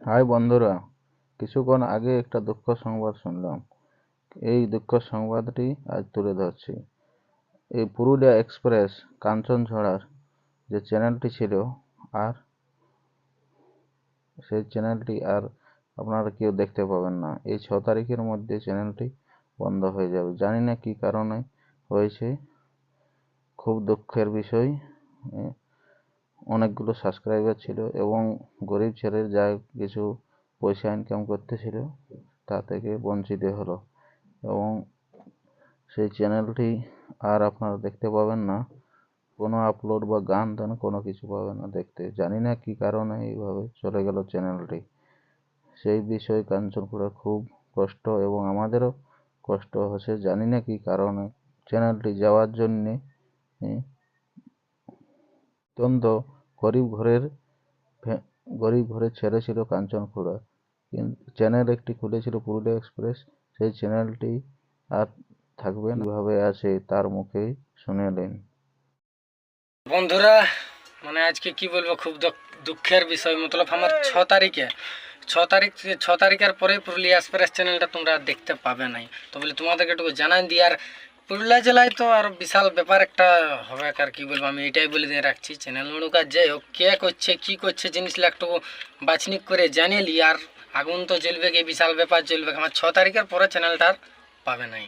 High বন্ধুরা, কিছুক্ষণ আগে একটা দুঃখ সংবাদ শুনলাম। এই দুঃখ সংবাদটি আজ তুলে ধরছি। এই পুরুলিয়া এক্সপ্রেস কাঞ্চনঝড়ার যে চ্যানেলটি ছিল আর সেই চ্যানেলটি আর আপনারা কেউ দেখতে পাবেন না। এই ছ তারিখের মধ্যে চ্যানেলটি বন্ধ হয়ে যাবে। জানি না কী কারণে হয়েছে। খুব দুঃখের বিষয় অনেকগুলো সাবস্ক্রাইবার ছিল এবং গরিব ছেলের যা কিছু পয়সা ইনকাম করতেছিল, তা থেকে বঞ্চিত হলো। এবং সেই চ্যানেলটি আর আপনারা দেখতে পাবেন না। কোনো আপলোড বা গান টান কোনো কিছু পাবেন না দেখতে। জানি না কী কারণে এইভাবে চলে গেল চ্যানেলটি সেই বিষয়ে কাঞ্চনপুরা খুব কষ্ট এবং আমাদেরও কষ্ট হচ্ছে। জানি না কী কারণে চ্যানেলটি যাওয়ার জন্যে অত্যন্ত গরিব ঘরের গরিব ঘরের ছেলে ছিল কিন্তু চ্যানেল একটি খুলেছিল পুরুলিয়া এক্সপ্রেস। সেই চ্যানেলটি আর থাকবে কীভাবে আছে তার মুখেই শুনে নিন। বন্ধুরা মানে আজকে কি বলব, খুব দুঃখ- দুঃখের বিষয়। মতলব আমার ছ তারিখে, ছ তারিখ, ছ তারিখের পরে পুরুলিয়া এক্সপ্রেস চ্যানেলটা তোমরা দেখতে পাবে নাই। তো বলে তোমাদেরকে একটু জানাই দিই। আর পুরুলিয়া জেলায় তো আর বিশাল ব্যাপার একটা হবে, আর কি বলব আমি, এটাই বলে দিয়ে রাখছি। চ্যানেল মুড়ুকার যাই হোক, কে করছে, কী করছে জিনিসটা একটু বাছনিক করে জানিয়ে আর আগুন তো জ্বলবে কি বিশাল ব্যাপার জ্বলবে আমার ছ তারিখের পরে চ্যানেলটা আর পাবে নাই।